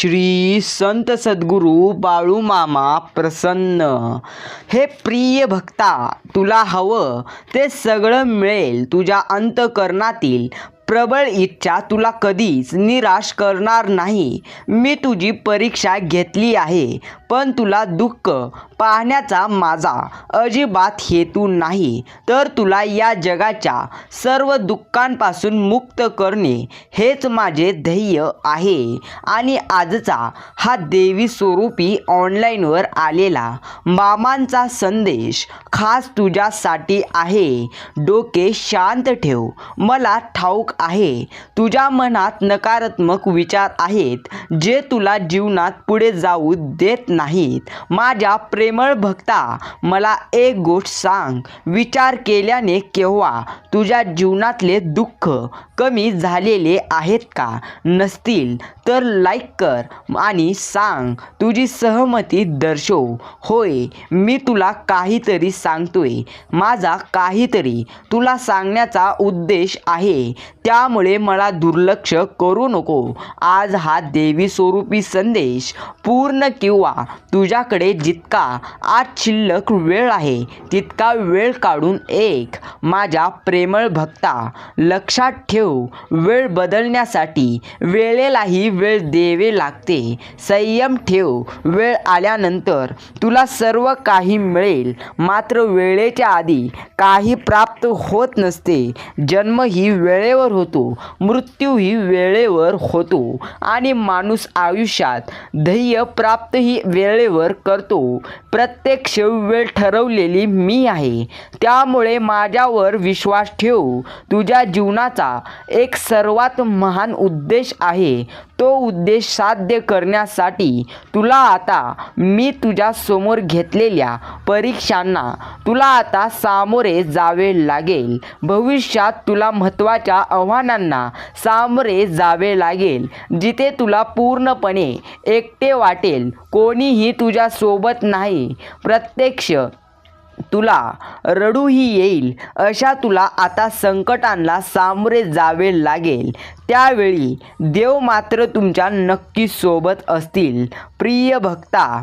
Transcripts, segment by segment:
श्री संत सद्गुरू बाळूमामा प्रसन्न. हे प्रिय भक्ता तुला हवं ते सगळं मिळेल तुझ्या अंतकरणातील. प्रबळ इच्छा तुला कधीच निराश करणार नाही. मी तुझी परीक्षा घेतली आहे. पण तुला दुःख पाहण्याचा माझा अजिबात हेतू नाही. तर तुला या जगाच्या सर्व दुःखांपासून मुक्त करणे हेच माझे ध्येय आहे. आणि आजचा हा देवी स्वरूपी ऑनलाईनवर आलेला मामांचा संदेश खास तुझ्यासाठी आहे. डोके शांत ठेव मला ठाऊक आहे. तुझ्या मनात नकारात्मक विचार आहेत जे तुला जीवनात पुढे जाऊ देत नाही नाहीत. माझ्या प्रेमळ भक्ता मला एक गोष्ट सांग. विचार केल्याने केव्हा? तुझ्या जीवनातले दुःख कमी झालेले आहेत का? नसतील. तर लाईक कर आणि सांग तुझी सहमती दर्शव. होय मी तुला काहीतरी सांगतोय. माझा काहीतरी तुला सांगण्याचा उद्देश आहे. त्यामुळे मला दुर्लक्ष करू नको. आज हा देवी स्वरूपी संदेश पूर्ण किंवा तुझ्याकडे जितका आज शिल्लक वेळ आहे तितका वेळ काढून एक माझ्या प्रेमळ भक्ता लक्षात ठेव. वेळ बदलण्यासाठी वेळेलाही वेळ द्यावी लागते. संयम ठेव. वेळ आल्यानंतर तुला सर्व काही मिळेल. मात्र वेळेच्या आधी काही प्राप्त होत नसते. जन्म ही वेळेवर होतो. मृत्यूही वेळेवर होतो. आणि माणूस आयुष्यात ध्येय प्राप्तही वेळेवर करतो. प्रत्यक्ष वेळ ठरवलेली मी आहे. त्यामुळे माझ्यावर विश्वास ठेव. तुझ्या जीवनाचा एक सर्वात महान उद्देश आहे. तो उद्देश साध्य करण्यासाठी तुला आता मी तुझ्या समोर घेतलेल्या परीक्षांना तुला आता सामोरे जावे लागेल. भविष्यात तुला महत्त्वाच्या आव्हानांना सामोरे जावे लागेल जिथे तुला पूर्णपणे एकटे वाटेल कोणीही तुझ्यासोबत नाही. प्रत्यक्ष तुला रडूही येईल. अशा तुला आता संकटांना सामोरे जावे लागेल. त्यावेळी देव मात्र तुमच्या नक्की सोबत असतील. प्रिय भक्ता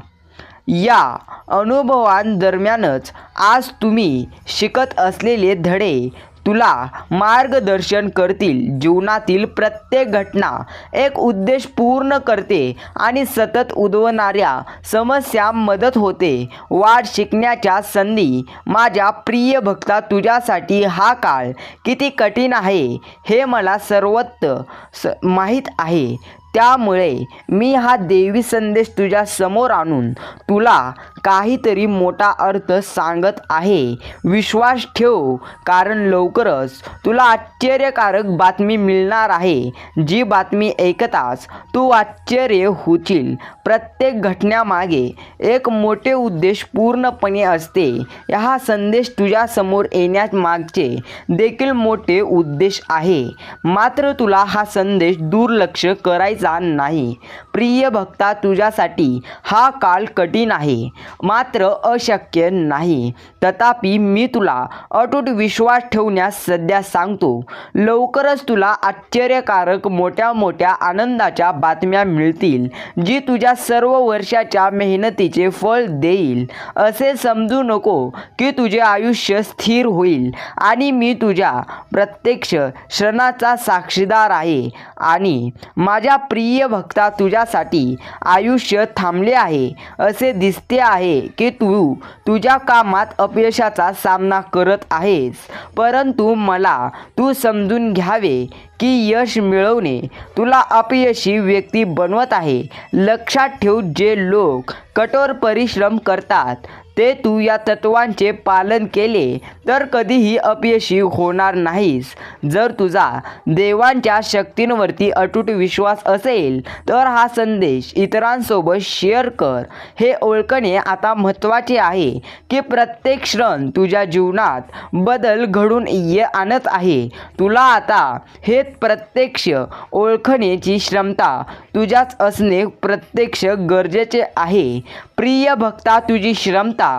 या अनुभवांदरम्यानच आज तुम्ही शिकत असलेले धडे तुला मार्गदर्शन करतील. जीवनातील प्रत्येक घटना एक उद्देश पूर्ण करते आणि सतत उद्भवणाऱ्या समस्या मदत होते. वाढ शिकण्याच्या संधी. माझ्या प्रिय भक्ता तुझ्यासाठी हा काळ किती कठीण आहे हे मला सर्वत्र स माहीत आहे. त्यामुळे मी हा देवी संदेश तुझ्या समोर आणून तुला काहीतरी मोठा अर्थ सांगत आहे. विश्वास ठेव कारण लवकरच तुला आश्चर्यकारक बातमी मिळणार आहे. जी बातमी ऐकताच तू आश्चर्य होतील प्रत्येक घटनेमागे एक मोठे उद्देश पूर्णपणे असते. हा संदेश तुझ्यासमोर येण्यामागचे देखील मोठे उद्देश आहे. मात्र तुला हा संदेश दुर्लक्ष करायचा जाण नाही. प्रिय भक्ता तुझ्यासाठी हा काळ कठीण आहे. मात्र अशक्य नाही. तथापि मी तुला अटूट विश्वास ठेवण्यास सध्या सांगतो. लवकरच तुला आश्चर्यकारक मोठ्या मोठ्या आनंदाच्या बातम्या मिळतील जी तुझ्या सर्व वर्षाच्या मेहनतीचे फळ देईल. असे समजू नको की तुझे आयुष्य स्थिर होईल आणि मी तुझ्या प्रत्यक्ष क्षणाचा साक्षीदार आहे आणि माझ्या प्रिय भक्ता तुझ्यासाठी आयुष्य थांबले आहे. असे दिसते आहे की तू तुझ्या कामात अपयशाचा सामना करत आहेस. परंतु मला तू समजून घ्यावे की यश मिळवणे तुला अपयशी व्यक्ती बनवत आहे. लक्षात ठेव जे लोक कठोर परिश्रम करतात. ते तू या तत्वांचे पालन केले तर कधीही अपयशी होणार नाहीस. जर तुझा देवांच्या शक्तींवरती अटूट विश्वास असेल तर हा संदेश इतरांसोबत शेअर कर. हे ओळखणे आता महत्त्वाचे आहे की प्रत्येक क्षण तुझ्या जीवनात बदल घडून ये आणत आहे. तुला आता हे प्रत्यक्ष ओळखण्याची क्षमता तुझ्याच असणे प्रत्यक्ष गरजेचे आहे. प्रिय भक्ता तुझी क्षमता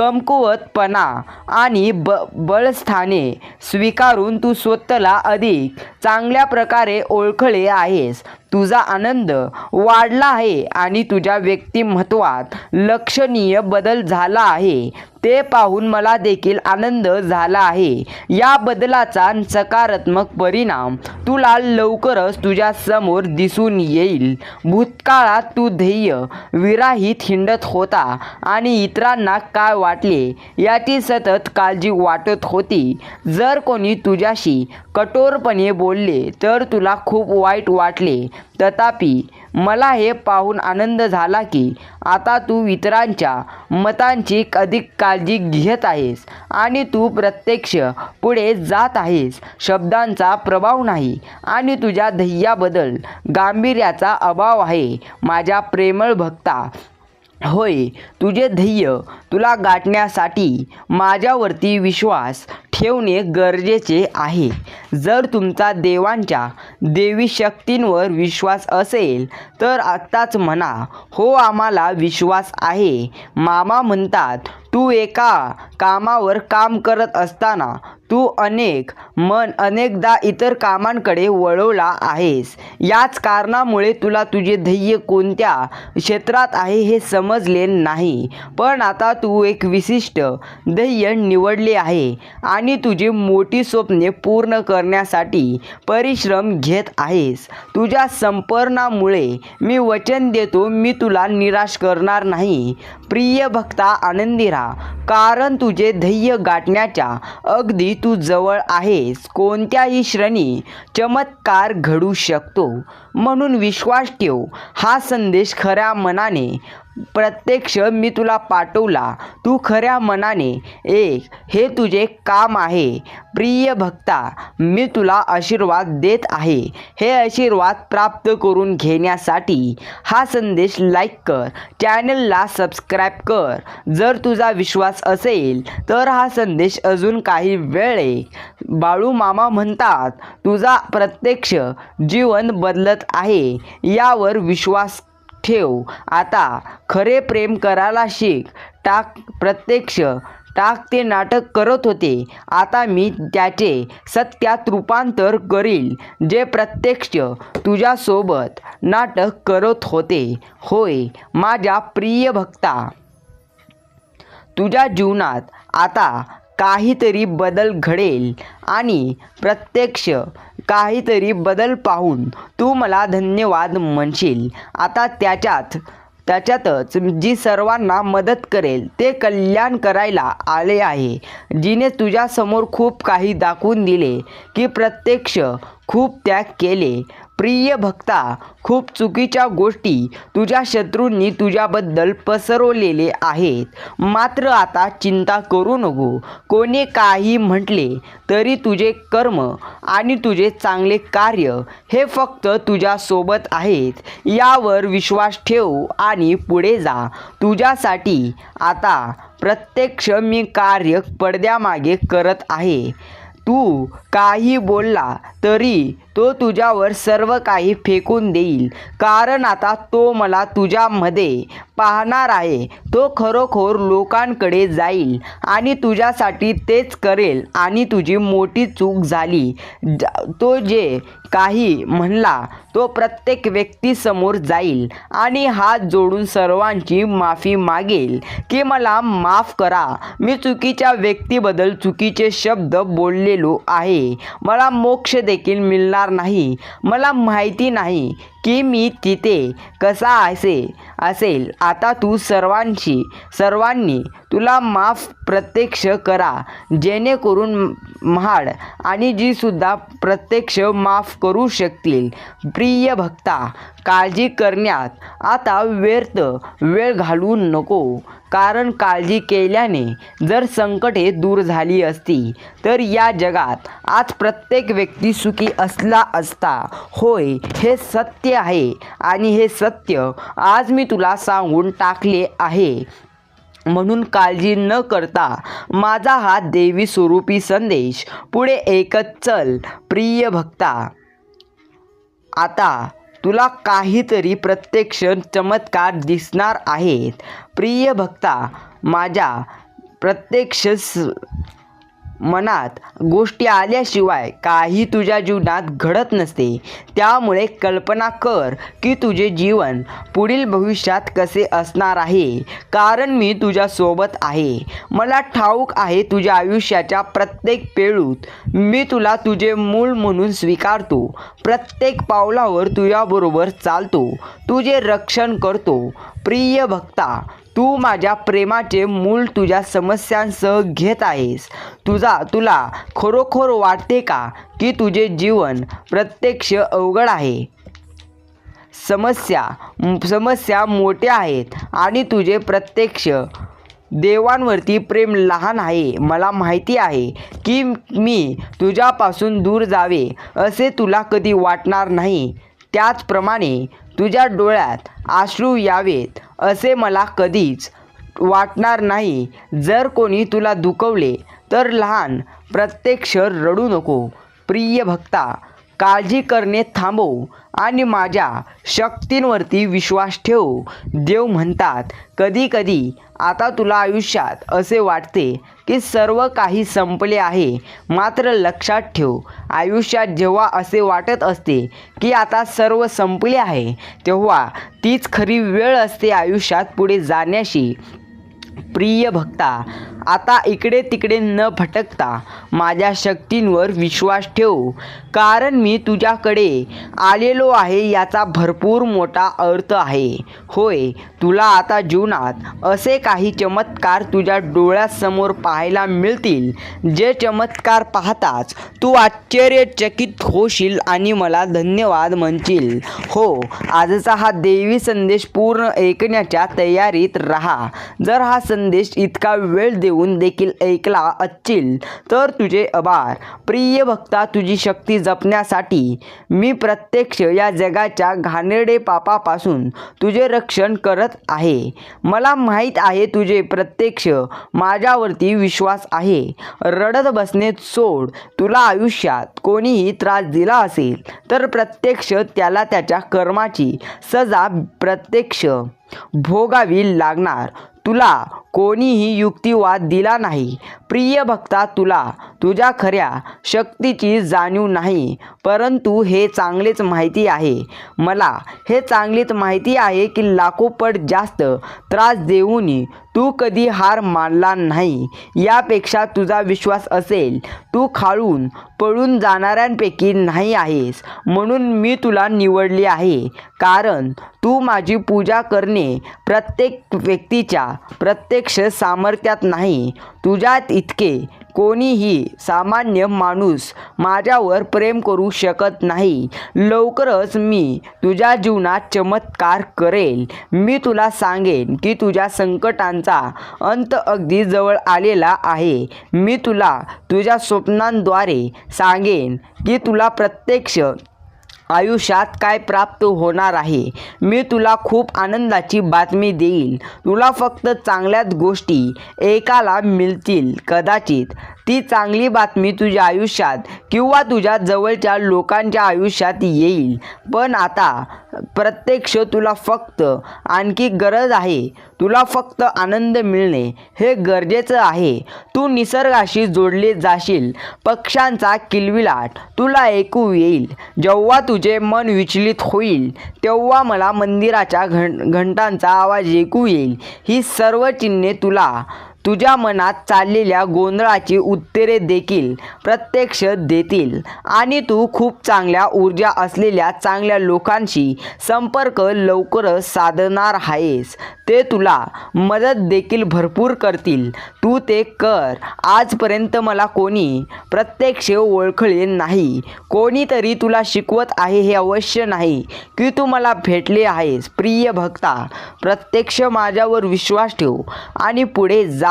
कमकुवतपणा आणि ब बळस्थाने स्वीकारून तू स्वतःला अधिक चांगल्या प्रकारे ओळखले आहेस. तुझा आनंद वाढला आहे आणि तुझ्या व्यक्तिमत्वात लक्षणीय बदल झाला आहे. ते पाहून मला देखील आनंद झाला आहे. या बदलाचा सकारात्मक परिणाम तुला लवकरच तुझ्या समोर दिसून येईल. भूतकाळात तू ध्येय विराहित हिंडत होता आणि इतरांना काय वाटले. याची सतत काळजी वाटत होती. जर कोणी तुझ्याशी कठोरपणे बोलले तर तुला खूप वाईट वाटले. तथापि मला हे पाहून आनंद झाला की आता तू इतरांच्या मतांची अधिक काळजी घेत आहेस आणि तू प्रत्यक्ष पुढे जात आहेस. शब्दांचा प्रभाव नाही आणि तुझ्या ध्येयाबद्दल गांभीर्याचा अभाव आहे. माझ्या प्रेमळ भक्ता होय तुझे ध्येय तुला गाठण्यासाठी माझ्यावरती विश्वास ठेवणे गरजेचे आहे. जर तुमचा देवांच्या देवी शक्तींवर विश्वास असेल तर आत्ताच म्हणा हो आम्हाला विश्वास आहे. मामा म्हणतात तू एका कामावर काम करत असताना तू अनेक मन अनेकदा इतर कामांकडे वळवला आहेस. याच कारणामुळे तुला तुझे ध्येय कोणत्या क्षेत्रात आहे हे समजले नाही. पण आता तू एक विशिष्ट ध्येय निवडले आहे आणि तुझी मोठी स्वप्ने पूर्ण करण्यासाठी परिश्रम घेत आहेस. तुझ्या संपर्णामुळे मी वचन देतो मी तुला निराश करणार नाही. प्रिय भक्ता आनंदी राहा कारण तुझे ध्येय गाठण्याच्या अगदी तू जवळ आहेस. कोणत्याही श्रेणी चमत्कार घडू शकतो. म्हणून विश्वास ठेव. हा संदेश खऱ्या मनाने प्रत्यक्ष मी तुला पाठवला. तू खऱ्या मनाने एक हे तुझे काम आहे. प्रिय भक्ता मी तुला आशीर्वाद देत आहे. हे आशीर्वाद प्राप्त करून घेण्यासाठी हा संदेश लाईक कर. चॅनलला सबस्क्राईब कर. जर तुझा विश्वास असेल तर हा संदेश अजून काही वेळे बाळू मामा म्हणतात तुझा प्रत्यक्ष जीवन बदलत आहे. यावर विश्वास ठेव. आता खरे प्रेम करायला शिक. टाक प्रत्यक्ष. टाक ते नाटक करत होते. आता मी त्याचे सत्यात रूपांतर करील. जे प्रत्यक्ष तुझ्यासोबत नाटक करत होते. होय माझ्या प्रिय भक्ता. तुझ्या जीवनात आता काहीतरी बदल घडेल आणि प्रत्यक्ष काहीतरी बदल पाहून तू मला धन्यवाद म्हणशील. आता त्याच्यात त्याच्यातच जी सर्वांना मदत करेल ते कल्याण करायला आले आहे जिने तुझ्यासमोर खूप काही दाखवून दिले की प्रत्यक्ष खूप त्याग केले. प्रिय भक्ता खूप चुकीच्या गोष्टी तुझ्या शत्रूंनी तुझ्याबद्दल पसरवलेले आहेत. मात्र आता चिंता करू नको. कोणी काही म्हटले तरी तुझे कर्म आणि तुझे चांगले कार्य हे फक्त तुझ्यासोबत आहेत. यावर विश्वास ठेव आणि पुढे जा. तुझ्यासाठी आता प्रत्यक्ष मी कार्य पडद्यामागे करत आहे. तू काही बोलला तरी तो तुझ्यावर सर्व काही फेकून देईल. कारण आता तो मला तुझ्यामध्ये पाहणार आहे. तो खरोखर लोकांकडे जाईल आणि तुझ्यासाठी तेच करेल आणि तुझी मोठी चूक झाली. तो जे काही म्हणला तो प्रत्येक व्यक्तीसमोर जाईल आणि हात जोडून सर्वांची माफी मागेल की मला माफ करा. मी चुकीच्या व्यक्तीबद्दल चुकीचे शब्द बोललेलो आहे. मला मोक्ष देखील मिळणार नाही. मला माहिती नाही की मी तिथे कसा असे असेल. आता तू सर्वांशी सर्वांनी तुला माफ प्रत्यक्ष करा. जेणेकरून महाड आणि जी सुद्धा प्रत्यक्ष माफ करू शकतील. प्रिय भक्ता काळजी करण्यात आता व्यर्थ वेळ घालवू नको. कारण काळजी केल्याने जर संकटे दूर झाली असती तर या जगात आज प्रत्येक व्यक्ती सुखी असला असता. होय हे सत्य आहे आणि हे सत्य आज मी तुला सांगून टाकले आहे. म्हणून काळजी न करता माझा हा देवी स्वरूपी संदेश पुढे एकच चल प्रिय भक्ता. आता तुला काहीतरी प्रत्यक्ष चमत्कार दिसणार आहेत. प्रिय भक्ता माझ्या प्रत्यक्ष मनात गोष्टी आल्याशिवाय काही तुझ्या जीवनात घडत नसते. त्यामुळे कल्पना कर की तुझे जीवन पुढील भविष्यात कसे असणार आहे. कारण मी तुझ्यासोबत आहे. मला ठाऊक आहे तुझ्या आयुष्याच्या प्रत्येक पेळूत मी तुला तुझे मूल म्हणून स्वीकारतो. प्रत्येक पावलावर तुझ्याबरोबर चालतो. तुझे रक्षण करतो. प्रिय भक्ता तू माझ्या प्रेमाचे मूल तुझ्या समस्यांसह घेत आहेस. तुझा तुला खरोखर वाटते का की तुझे जीवन प्रत्यक्ष अवघड आहे? समस्या समस्या मोठ्या आहेत आणि तुझे प्रत्यक्ष देवांवरती प्रेम लहान आहे. मला माहिती आहे की मी तुझ्यापासून दूर जावे असे तुला कधी वाटणार नाही. त्याचप्रमाणे तुझ्या डोळ्यात आश्रू यावेत असे मला कधीच वाटणार नाही. जर कोणी तुला दुखवले तर लहान प्रत्यक्ष रडू नको. प्रिय भक्ता काळजी करणे थांबव आणि माझ्या शक्तींवरती विश्वास ठेव. देव म्हणतात कधी कधी आता तुला आयुष्यात असे वाटते की सर्व काही संपले आहे. मात्र लक्षात ठेव आयुष्यात जेव्हा असे वाटत असते की आता सर्व संपले आहे तेव्हा तीच खरी वेळ असते आयुष्यात पुढे जाण्याशी प्रिय भक्ता आता इकडे तिकडे न भटकता माझ्या शक्तींवर विश्वास ठेव. कारण मी तुझ्याकडे आलेलो आहे याचा भरपूर मोठा अर्थ आहे. होय तुला आता जीवनात असे काही चमत्कार तुझ्या डोळ्यासमोर पाहायला मिळतील. जे चमत्कार पाहताच तू आश्चर्यचकित होशील आणि मला धन्यवाद म्हणशील. हो आजचा हा देवी संदेश पूर्ण ऐकण्याच्या तयारीत राहा. जर हा संदेश इतका वेळ देऊन देखील ऐकला असशील तर तुझे आभार. प्रिय भक्ता तुझी शक्ती जपण्यासाठी मी प्रत्यक्ष या जगाच्या घाणेरडे पापापासून तुझे रक्षण करत आहे. मला माहीत आहे तुझे प्रत्यक्ष माझ्यावरती विश्वास आहे. रडत बसणे सोड तुला आयुष्यात कोणीही त्रास दिला असेल तर प्रत्यक्ष त्याला त्याच्या कर्माची सजा प्रत्यक्ष भोगावी लागणार. तुला कोणीही युक्तिवाद दिला नाही. प्रिय भक्ता तुला तुझ्या खऱ्या शक्तीची जाणीव नाही परंतु हे चांगलेच माहिती आहे. मला हे चांगलीच माहिती आहे की लाखोपट जास्त त्रास देऊनही तू कधी हार मानला नाही. यापेक्षा तुझा विश्वास असेल तू खाळून पळून जाणाऱ्यांपैकी नाही आहेस म्हणून मी तुला निवडले आहे. कारण तू माझी पूजा करणे प्रत्येक व्यक्तीच्या प्रत्येक प्रत्यक्ष सामर्थ्यात नाही. तुझ्यात इतके. कोणीही सामान्य माणूस माझ्यावर प्रेम करू शकत नाही. लवकरच मी तुझ्या जीवनात चमत्कार करेल. मी तुला सांगेन की तुझ्या संकटांचा अंत अगदी जवळ आलेला आहे. मी तुला तुझ्या स्वप्नांद्वारे सांगेन की तुला प्रत्यक्ष आयुष्यात काय प्राप्त होणार आहे? मी तुला खूप आनंदाची बातमी देईल तुला फक्त चांगल्याच गोष्टी ऐकायला मिळतील कदाचित ती चांगली बातमी तुझ्या आयुष्यात किंवा तुझ्या जवळच्या लोकांच्या आयुष्यात येईल. पण आता प्रत्यक्ष तुला फक्त आणखी गरज आहे. तुला फक्त आनंद मिळणे हे गरजेचं आहे. तू निसर्गाशी जोडले जाशील. पक्ष्यांचा किलविलाट तुला ऐकू येईल. जेव्हा तुझे मन विचलित होईल तेव्हा मला मंदिराच्या घं घंटांचा आवाज ऐकू येईल. ही सर्व चिन्हे तुला तुझ्या मनात चाललेल्या गोंधळाची उत्तरे देखील प्रत्यक्ष देतील. आणि तू खूप चांगल्या ऊर्जा असलेल्या चांगल्या लोकांशी संपर्क लवकरच साधणार आहेस. ते तुला मदत देखील भरपूर करतील. तू ते कर. आजपर्यंत मला कोणी प्रत्यक्ष ओळखले नाही. कोणीतरी तुला शिकवत आहे हे अवश्य नाही की तू मला भेटले आहेस. प्रिय भक्ता प्रत्यक्ष माझ्यावर विश्वास ठेव आणि पुढे जा.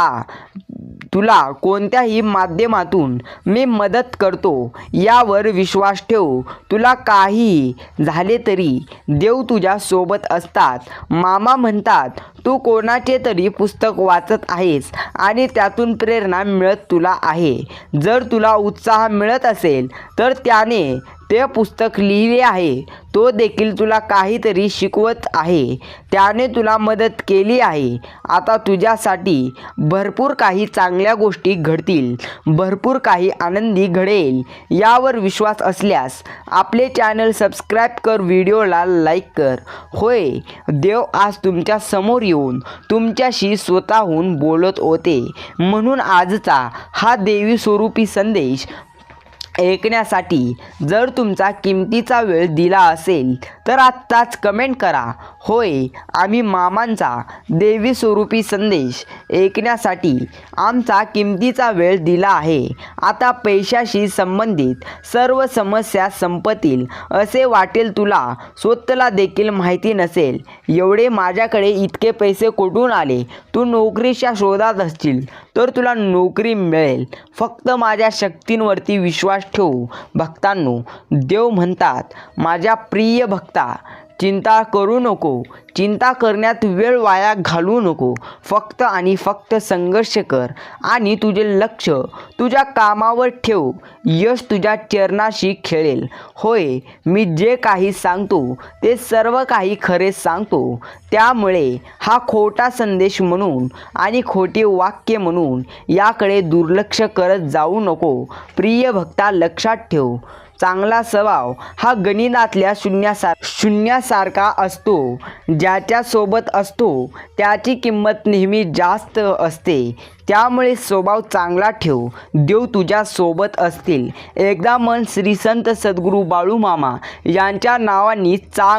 तुला कोणत्याही माध्यमातून मी मदत करतो यावर विश्वास ठेव. तुला काही झाले तरी देव तुझ्या सोबत असतात. मामा म्हणतात तू कोणाचे तरी पुस्तक वाचत आहेस आणि त्यातून प्रेरणा मिळत तुला आहे. जर तुला उत्साह मिळत असेल तर त्याने ते पुस्तक लिहिले आहे? तो देखील तुला काहीतरी शिकवत आहे. त्याने तुला मदत केली आहे. आता तुझ्यासाठी भरपूर काही चांगल्या गोष्टी घडतील. भरपूर काही आनंदी घडेल. यावर विश्वास असल्यास आपले चॅनल सबस्क्राईब कर व्हिडिओला लाईक कर. होय देव आज तुमच्यासमोर येऊन तुमच्याशी स्वतःहून बोलत होते. म्हणून आजचा हा देवी स्वरूपी संदेश ऐकण्यासाठी जर तुमचा किमतीचा वेळ दिला असेल तर आत्ताच कमेंट करा. होय आम्ही मामांचा देवी स्वरूपी संदेश ऐकण्यासाठी आमचा किमतीचा वेळ दिला आहे. आता पैशाशी संबंधित सर्व समस्या संपतील असे वाटेल तुला स्वतःला देखील माहिती नसेल. एवढे माझ्याकडे इतके पैसे कुठून आले? तू नोकरीच्या शोधात असशील तर तुला नोकरी मिळेल. फक्त माझ्या शक्तींवरती विश्वास ठेवू. भक्तांनो देव म्हणतात माझ्या प्रिय भक्ता चिंता करू नको. चिंता करण्यात वेळ वाया घालवू नको. फक्त आणि फक्त संघर्ष कर आणि तुझे लक्ष तुझ्या कामावर ठेव. यश तुझ्या चरणाशी खेळेल. होय मी जे काही सांगतो ते सर्व काही खरे सांगतो. त्यामुळे हा खोटा संदेश म्हणून आणि खोटे वाक्य म्हणून याकडे दुर्लक्ष करत जाऊ नको. प्रिय भक्ता लक्षात ठेव. चांगला स्वभाव हा गणितातल्या शून्यासार शून्यासारखा असतो. ज्याच्यासोबत असतो त्याची किंमत नेहमी जास्त असते. त्यामुळे स्वभाव चांगला ठेव. देव तुझ्या सोबत असतील. एकदा मन श्री संत सद्गुरू बाळूमामा यांच्या नावाने चांग